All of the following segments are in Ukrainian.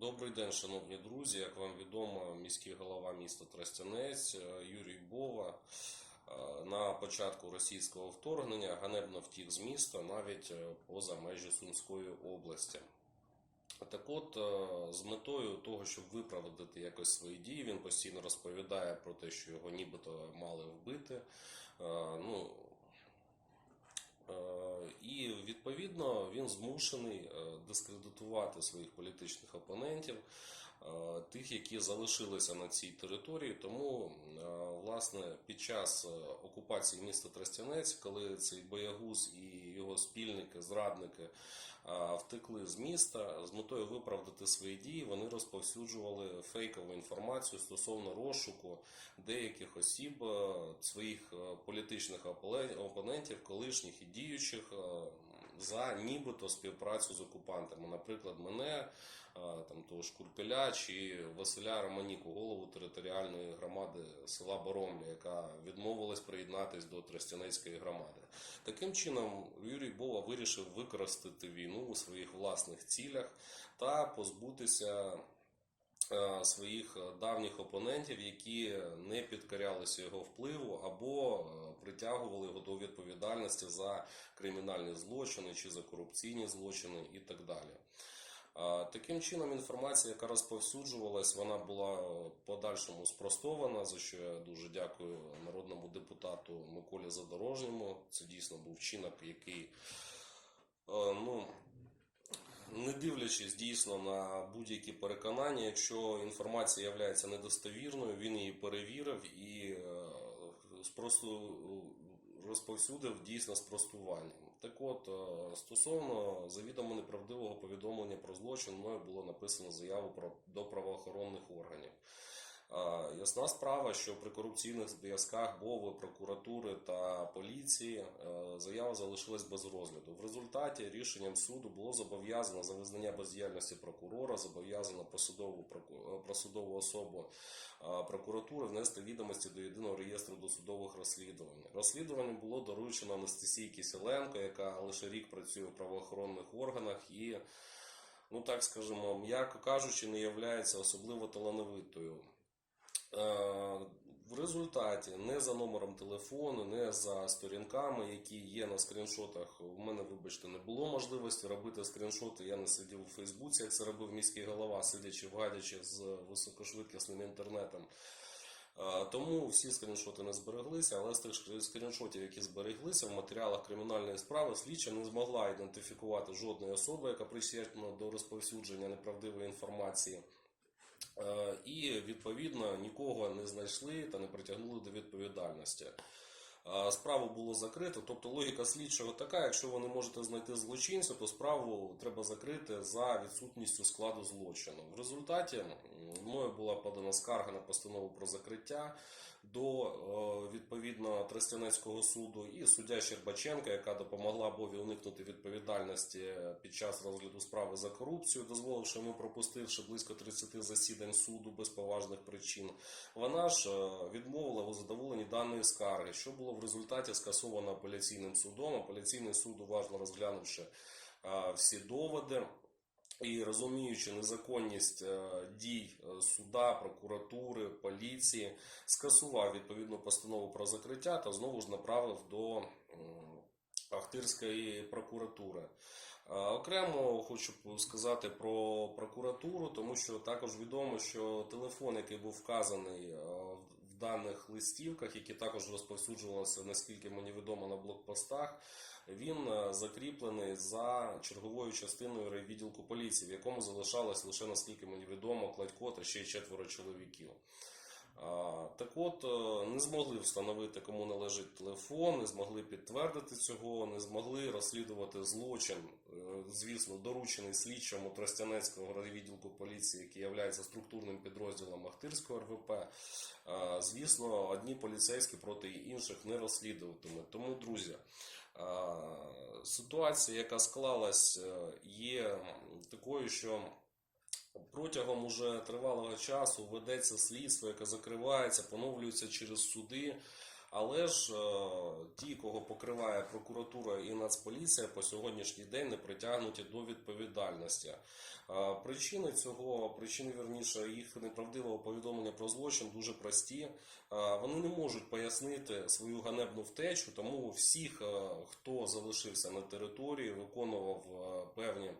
Добрий день, шановні друзі. Як вам відомо, міський голова міста Тростянець е, Юрій Бова е, на початку російського вторгнення ганебно втік з міста навіть е, поза межі Сумської області. Так от, з метою того, щоб виправдати якось свої дії, він постійно розповідає про те, що його нібито мали вбити. Ну, І відповідно він змушений е, дискредитувати своїх політичних опонентів, тих, які залишилися на цій території. Тому, е, власне, під час е, окупації міста Тростянець, коли цей боягуз і його спільники, зрадники е, втекли з міста з метою виправдати свої дії, вони розповсюджували фейкову інформацію стосовно розшуку деяких осіб, е, своїх е, політичних опонентів, колишніх і діючих, е, за нібито співпрацю з окупантами. Наприклад, мене, е, там того Шкурпеля чи Василя Романіку, голову територіальної громади села Боромля, яка відмовилась приєднатись до Тростянецької громади. Таким чином, Юрій Бова вирішив використати війну у своїх власних цілях та позбутися своїх е, давніх опонентів, які не підкорялися його впливу або е, притягували його до відповідальності за кримінальні злочини чи за корупційні злочини і так далі. Таким чином, інформація, яка розповсюджувалась, вона була подальшому спростована, за що я дуже дякую народному депутату Миколі Задорожньому. Це дійсно був вчинок, який е, дивлячись дійсно на будь-які переконання, якщо інформація є недостовірною, він її перевірив і е, спросту розповсюдив дійсно спростуванням. Так от, е, стосовно завідомо неправдивого повідомлення про злочин, мною було написано заяву про, до правоохоронних органів. А, Ясна справа, що при корупційних зв'язках БОВи, прокуратури та поліції е, заява залишилась без розгляду. В результаті рішенням суду було зобов'язано за визнання бездіяльності прокурора, зобов'язано посадову проку- е, просудову особу е, прокуратури внести відомості до єдиного реєстру досудових розслідувань. Розслідування було доручено Анастасії Кисіленко, яка лише рік працює в правоохоронних органах і, ну так скажемо, м'яко кажучи, не являється особливо талановитою. Е, В результаті не за номером телефону, не за сторінками, які є на скріншотах. У мене, вибачте, не було можливості робити скріншоти. Я не сидів у Фейсбуці, як це робив міський голова, сидячи в гадячі з високошвидкісним інтернетом. Е, Тому всі скріншоти не збереглися, але з тих скріншотів, які збереглися в матеріалах кримінальної справи, слідча не змогла ідентифікувати жодної особи, яка причетна до розповсюдження неправдивої інформації. Е, І відповідно нікого не знайшли та не притягнули до відповідальності. Е, Справу було закрито, тобто логіка слідчого така: якщо ви не можете знайти злочинця, то справу треба закрити за відсутністю складу злочину. В результаті мною була подана скарга на постанову про закриття до е, відповідно Тростянецького суду і суддя Щербаченка, яка допомогла Бові уникнути відповідальності під час розгляду справи за корупцію, дозволивши йому пропустивши близько 30 засідань суду без поважних причин. Вона ж е, відмовила у задоволенні даної скарги, що було в результаті скасовано апеляційним судом. Апеляційний суд, уважно розглянувши е, всі доводи. І розуміючи незаконність е, дій е, суда, прокуратури, поліції, скасував відповідну постанову про закриття та знову ж направив до Ахтирської прокуратури. Е, Окремо хочу сказати про прокуратуру, тому що також відомо, що телефон, який був вказаний даних листівках, які також розповсюджувалися, наскільки мені відомо, на блокпостах, він е, закріплений за черговою частиною райвідділку поліції, в якому залишалось лише наскільки мені відомо Кладько та ще й четверо чоловіків. Так от, е, не змогли встановити, кому належить телефон, не змогли підтвердити цього, не змогли розслідувати злочин, е, звісно, доручений слідчому Тростянецького райвідділку поліції, який є структурним підрозділом Ахтирського РВП. Звісно, одні поліцейські проти інших не розслідуватимуть. Тому, друзі, ситуація, яка склалась, е, є такою, що протягом уже тривалого часу ведеться слідство, яке закривається, поновлюється через суди. Але ж е, ті, кого покриває прокуратура і Нацполіція, по сьогоднішній день не притягнуті до відповідальності. Е, Причини цього, причини вірніше, їх неправдивого повідомлення про злочин дуже прості. Е, Вони не можуть пояснити свою ганебну втечу, тому всіх, хто залишився на території, виконував певні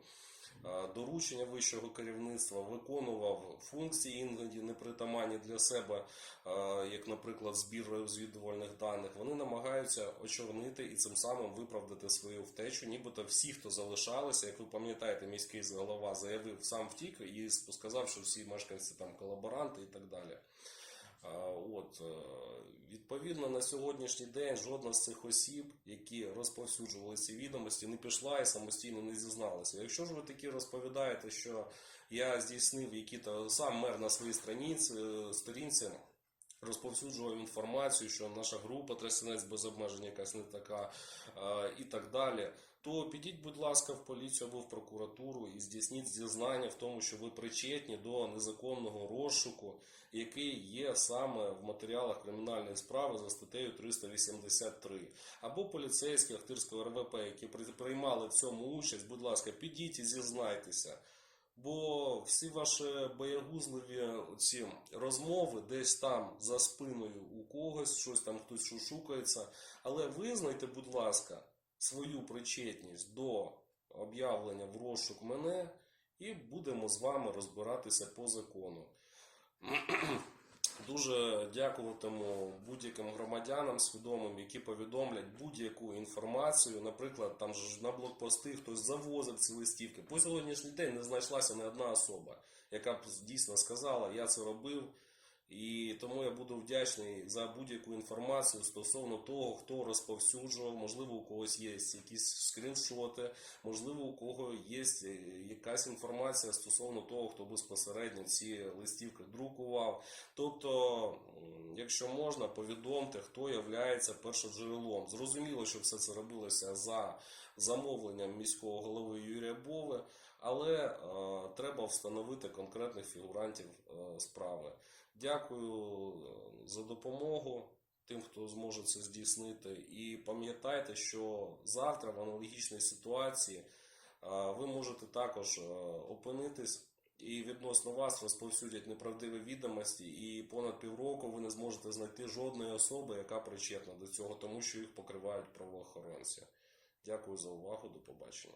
доручення вищого керівництва, виконував функції іноді непритаманні для себе, е, як, наприклад, збір розвідувальних даних, вони намагаються очорнити і цим самим виправдати свою втечу. Нібито всі, хто залишалися, як ви пам'ятаєте, міський голова заявив сам втік і сказав, що всі мешканці там колаборанти і так далі. От, е, відповідно, на сьогоднішній день жодна з цих осіб, які розповсюджували ці відомості, не пішла і самостійно не зізналася. Якщо ж ви такі розповідаєте, що я здійснив які-то сам мер на своїй е, сторінці, розповсюджував інформацію, що наша група Трасінець без обмежень якась не така е, і так далі, то підіть, будь ласка, в поліцію або в прокуратуру і здійсніть зізнання в тому, що ви причетні до незаконного розшуку, який є саме в матеріалах кримінальної справи за статтею 383. Або поліцейські Ахтирського РВП, які при- приймали в цьому участь, будь ласка, підіть і зізнайтеся. Бо всі ваші боягузливі ці розмови десь там за спиною у когось, щось там хтось шушукається. Але визнайте, будь ласка, свою причетність до об'явлення в розшук мене, і будемо з вами розбиратися по закону. Дуже дякуватиму будь-яким громадянам свідомим, які повідомлять будь-яку інформацію. Наприклад, там ж на блокпости хтось завозив ці листівки. По сьогоднішній день не знайшлася не одна особа, яка б дійсно сказала, я це робив. І тому я буду вдячний за будь-яку інформацію стосовно того, хто розповсюджував, можливо, у когось є якісь скріншоти, можливо, у кого є якась інформація стосовно того, хто безпосередньо ці листівки друкував. Тобто, якщо можна, повідомте, хто є першоджерелом. Зрозуміло, що все це робилося за замовленням міського голови Юрія Бови, але е, встановити конкретних фігурантів е, справи. Дякую е, за допомогу тим, хто зможе це здійснити. І пам'ятайте, що завтра в аналогічній ситуації е, ви можете також опинитись. І відносно вас розповсюдять неправдиві відомості, і понад півроку ви не зможете знайти жодної особи, яка причетна до цього, тому що їх покривають правоохоронці. Дякую за увагу. До побачення.